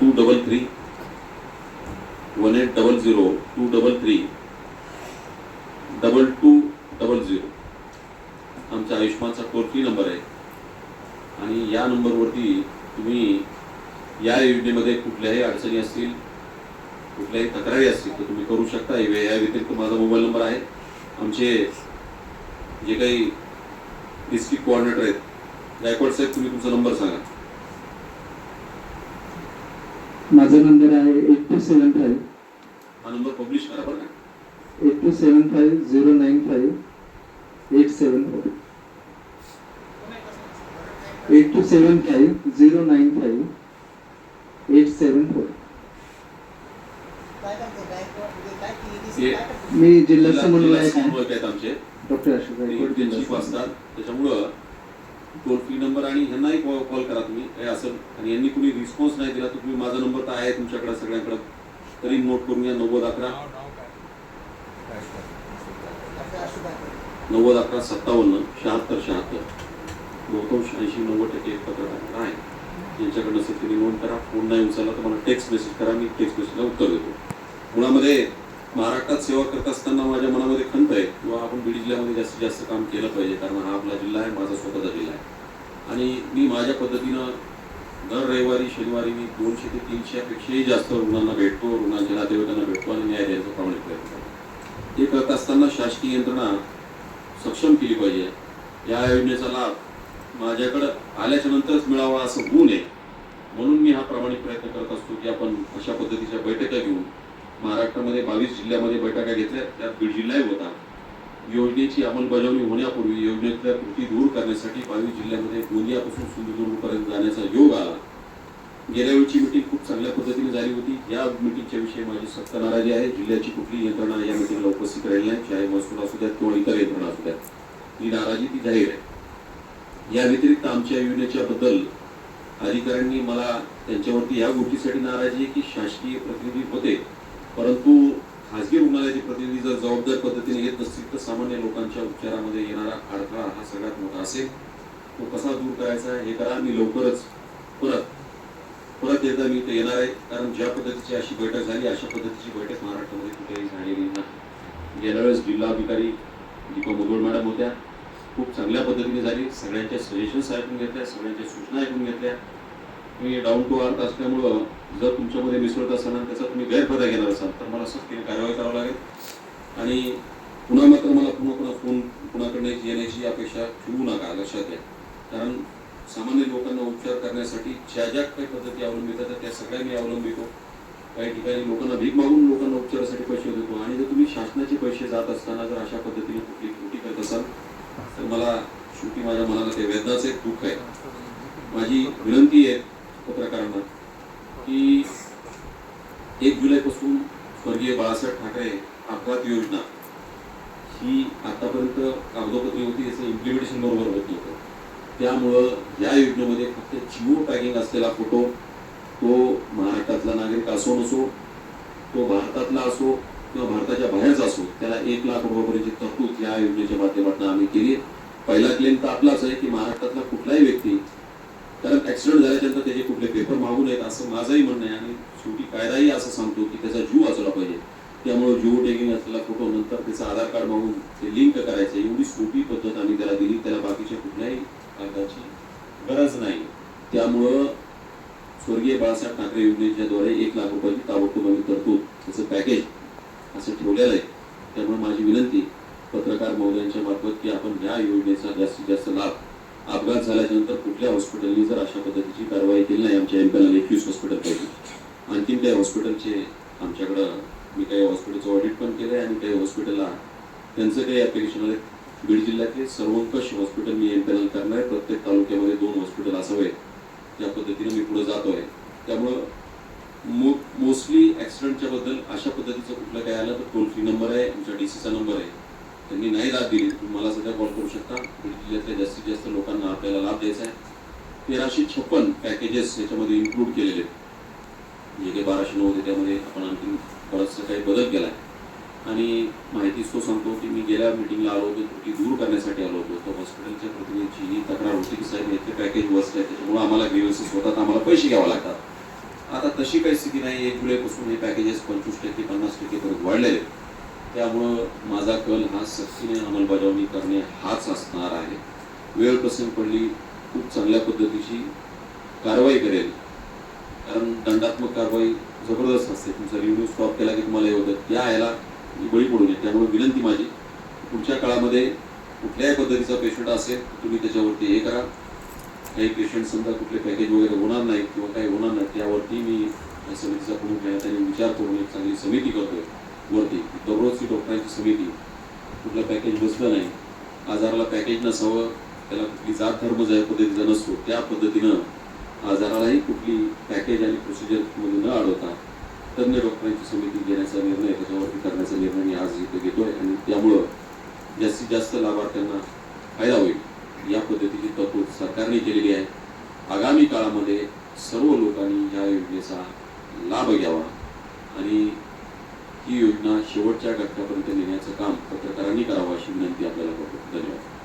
Two double three one eight double zero two double three double two double zero आमचा आयुष्मानचा toll free number आहे. आणि या नंबरवरती तुम्ही या योजनेमध्ये कुठल्याही अडचणी असतील कुठल्याही तक्रारी असतील तर तुम्ही करू शकता. या या व्यतिरिक्त माझा मोबाईल नंबर आहे. आमचे जे काही डिस्ट्रिक्ट कोऑर्डिनेटर आहेत गायकवाड साहेब तुम्ही तुमचा नंबर सांगा. माझा नंबर आहे एट टू सेवन फाईव्ह हा नंबर पब्लिश करा बरं eight two seven five zero nine five eight seven four eight two seven five zero nine five eight seven four मी जिल्हा समन्वयक समन्वयक आहेत आमचे. डॉक्टर अशोक गायकवाड जिल्हा. असतात त्याच्यामुळं टोल फ्री नंबर आणि ह्यांनाही कॉल करा तुम्ही. असेल आणि यांनी कुणी रिस्पॉन्स नाही दिला तर तुम्ही माझा नंबर तर आहे तुमच्याकडे सगळ्यांकडे. तरी नोट करून घ्या नव्वद अकरा. नव्वद अकरा सत्तावन्न शहात्तर शहात्तर. बहुतांश ऐंशी नव्वद टक्के पत्रकार आहे. ज्यांच्याकडे असेल त्यांनी नोंद करा. फोन नाही उचलला तर मला टेक्स्ट मेसेज करा. मी टेक्स्ट मेसेजला उत्तर देतो. मुळामध्ये महाराष्ट्रात सेवा करत असताना माझ्या मनामध्ये खंत आहे. किंवा आपण बीड जिल्ह्यामध्ये जास्तीत जास्त काम केलं पाहिजे. कारण हा आपला जिल्हा आहे माझा स्वतःचा जिल्हा आहे. आणि मी माझ्या पद्धतीनं दर रविवारी शनिवारी मी दोनशे ते तीनशेपेक्षाही जास्त रुग्णांना भेटतो. रुग्णांच्या नातेवाईकांना भेटतो आणि न्याय द्यायचा प्रामाणिक प्रयत्न करतो. करत असताना शासकीय यंत्रणा सक्षम केली पाहिजे. या योजनेचा लाभ माझ्याकडं आल्याच्या नंतरच मिळावा असं होऊ नये. म्हणून मी हा प्रामाणिक प्रयत्न करत असतो की आपण अशा पद्धतीच्या बैठका घेऊन महाराष्ट्रामध्ये बावीस जिल्ह्यामध्ये बैठका घेतल्या. त्यात बीड जिल्हाही होता. योजनेची अंमलबजावणी होण्यापूर्वी योजनेतल्या कृती दूर करण्यासाठी पालवी जिल्ह्यामध्ये गोंदियापासून सिंधुदुर्गपर्यंत जाण्याचा योग आला. गेल्या वेळची मिटिंग खूप चांगल्या पद्धतीने झाली होती. या मिटिंगच्या विषयी माझी सक्त नाराजी आहे. जिल्ह्याची कुठली यंत्रणा या मिटिंगला उपस्थित राहिली नाही. चाहे महसूल असू द्यात किंवा इतर यंत्रणा असू द्यात. ही नाराजी ती जाहीर आहे. या व्यतिरिक्त आमच्या योजनेच्या बद्दल अधिकाऱ्यांनी मला त्यांच्यावरती या गोष्टीसाठी नाराजी आहे की शासकीय प्रतिनिधी होते. परंतु खासगी रुग्णालयाचे प्रतिनिधी जर जबाबदार पद्धती येत सामान्य लोकांच्या उपचारामध्ये येणारा अडथळा हा सगळ्यात मोठा असेल. तो कसा दूर करायचा हे करा मी लवकरच परत परत एकदा मी ते येणार आहे. कारण ज्या पद्धतीची अशी बैठक झाली अशा पद्धतीची बैठक महाराष्ट्रामध्ये कुठेही झालेली नाही. गेल्या वेळेस जिल्हाधिकारी दीपा मुधोळ मॅडम होत्या. खूप चांगल्या पद्धतीने झाली. सगळ्यांच्या सजेशन्स ऐकून घेतल्या सगळ्यांच्या सूचना ऐकून घेतल्या. मी डाऊन टू अर्थ असल्यामुळं जर तुमच्यामध्ये मिसळत असाल त्याचा तुम्ही गैरफायदा घेणार असाल तर मला सक्तीने कारवाई करावी लागेल. आणि पुन्हा मात्र मला पुन्हा पुन्हा फोन कुणाकडे येण्याची अपेक्षा ठेवू नका लक्षात घ्या. कारण सामान्य लोकांना उपचार करण्यासाठी ज्या ज्या काही पद्धती अवलंबितात त्या सगळ्या मी अवलंबितो. काही ठिकाणी लोकांना भीक मागून लोकांना उपचारासाठी पैसे देतो. आणि जर तुम्ही शासनाचे पैसे जात असताना जर अशा पद्धतीने कुठली त्रुटी करत असाल तर मला शेवटी माझ्या मनाला ते वेदनाचं एक दुःख आहे. माझी विनंती आहे पत्रकारांना की एक जुलैपासून स्वर्गीय बाळासाहेब ठाकरे अपघात योजना ही आतापर्यंत कागदोपत्री होती याचं इम्प्लिमेंटेशन बरोबर होत नव्हतं. त्यामुळं या योजनेमध्ये फक्त जिओ टॅगिंग असलेला फोटो तो महाराष्ट्रातला नागरिक असो नसो तो भारतातला असो किंवा भारताच्या बाहेरचा असो त्याला एक लाख रुपयापर्यंतची तरतूद या योजनेच्या माध्यमातून आम्ही केली पहिला क्लेम तर आपलाच आहे की महाराष्ट्रातला कुठलाही व्यक्ती कारण ऍक्सिडेंट झाल्याच्यानंतर त्याचे कुठले पेपर मागू नयेत असं माझंही म्हणणं आहे आणि शेवटी कायदाही असं सांगतो की त्याचा जीव वाचवला पाहिजे. त्यामुळं जिओ टॅगिंग असलेला फोटो नंतर त्याचं आधार कार्ड मागून ते लिंक करायचं. एवढी सोपी पद्धत आम्ही त्याला दिली. त्याला बाकीच्या कुठल्याही कागदाची गरज नाही. त्यामुळं स्वर्गीय बाळासाहेब ठाकरे योजनेच्याद्वारे एक लाख रुपयाची ताबडतोब आम्ही तरतूद त्याचं पॅकेज असं ठेवलेलं आहे. त्यामुळे माझी विनंती पत्रकार महोदयांच्या मार्फत की आपण या योजनेचा जास्तीत जास्त लाभ अपघात झाल्यानंतर कुठल्या हॉस्पिटलनी जर अशा पद्धतीची कारवाई केली नाही आमच्या एमपीएल एकवीस हॉस्पिटलपैकी आणखीन त्या हॉस्पिटलचे आमच्याकडं मी काही हॉस्पिटलचं ऑडिट पण केलं आहे आणि काही हॉस्पिटलला त्यांचं काही अपेक्षण आहे. बीड जिल्ह्यातले सर्वंकष हॉस्पिटल मी एम्पॅनल करणार. आहे प्रत्येक तालुक्यामध्ये दोन हॉस्पिटल असावे. त्या पद्धतीने मी पुढे जातोय. त्यामुळं मो मोस्टली ॲक्सिडेंटच्या बद्दल अशा पद्धतीचं कुठलं काय आलं तर टोल फ्री नंबर आहे. आमच्या डी सीचा नंबर आहे. त्यांनी नाही दाद दिली. तुम्ही मला सध्या कॉल करू शकता. बीड जिल्ह्यातल्या जास्तीत जास्त लोकांना आपल्याला लाभ द्यायचा आहे. तेराशे छप्पन पॅकेजेस याच्यामध्ये इन्क्लूड केलेले आहेत. जे काही बाराशे नऊ होते त्यामध्ये आपण आणखी थोडंसं काही बदल केला आहे आणि माहिती तो सांगतो की मी गेल्या मिटिंगला आलो होतो त्रुटी दूर करण्यासाठी आलो होतो. तर हॉस्पिटलच्या प्रतिनिधीची ही तक्रार होती की साहेब याचे पॅकेज वस्त आहे त्याच्यामुळे आम्हाला ग्रीवन्सेस होतात आम्हाला पैसे घ्यावे लागतात. आता तशी काही स्थिती नाही एक जुलैपासून हे पॅकेजेस पंचवीस टक्के पन्नास टक्के परत वाढलेले आहेत. त्यामुळं माझा कल हा सक्तीने अंमलबजावणी करणे हाच असणार आहे. वेळ प्रसंग पडली खूप चांगल्या पद्धतीची कारवाई करेल. कारण दंडात्मक कारवाई जबरदस्त असते. तुमचा रिव्ह्यू स्टॉप केला की तुम्हाला हे होतं त्या यायला बळी पडू नये. त्यामुळे विनंती माझी पुढच्या काळामध्ये कुठल्याही पद्धतीचा पेशंट असेल तुम्ही त्याच्यावरती हे करा. काही पेशंट समजा कुठले पॅकेज वगैरे होणार नाही किंवा काही होणार नाही त्यावरती मी या समितीचा प्रमुख आहे त्यांनी विचार करून एक चांगली समिती करतोय वरती. दररोजची डॉक्टरांची समिती. कुठलं पॅकेज बसलं नाही आजाराला पॅकेज नसावं त्याला कुठली जात धर्म ज्या पद्धतीचा नसतो त्या पद्धतीनं आजारालाही कुठली पॅकेज आणि प्रोसिजरमध्ये न अडवता तज्ञ डॉक्टरांची समिती घेण्याचा निर्णय त्याच्यावरती करण्याचा निर्णय मी आज इथे घेतोय. आणि त्यामुळं जास्तीत जास्त लाभार्थ्यांना फायदा होईल. या पद्धतीची तरतूद सरकारने केलेली आहे. आगामी काळामध्ये सर्व लोकांनी या योजनेचा लाभ घ्यावा. आणि ही योजना शेवटच्या घटकापर्यंत नेण्याचं काम पत्रकारांनी करावं अशी विनंती आपल्याला करतो. धन्यवाद.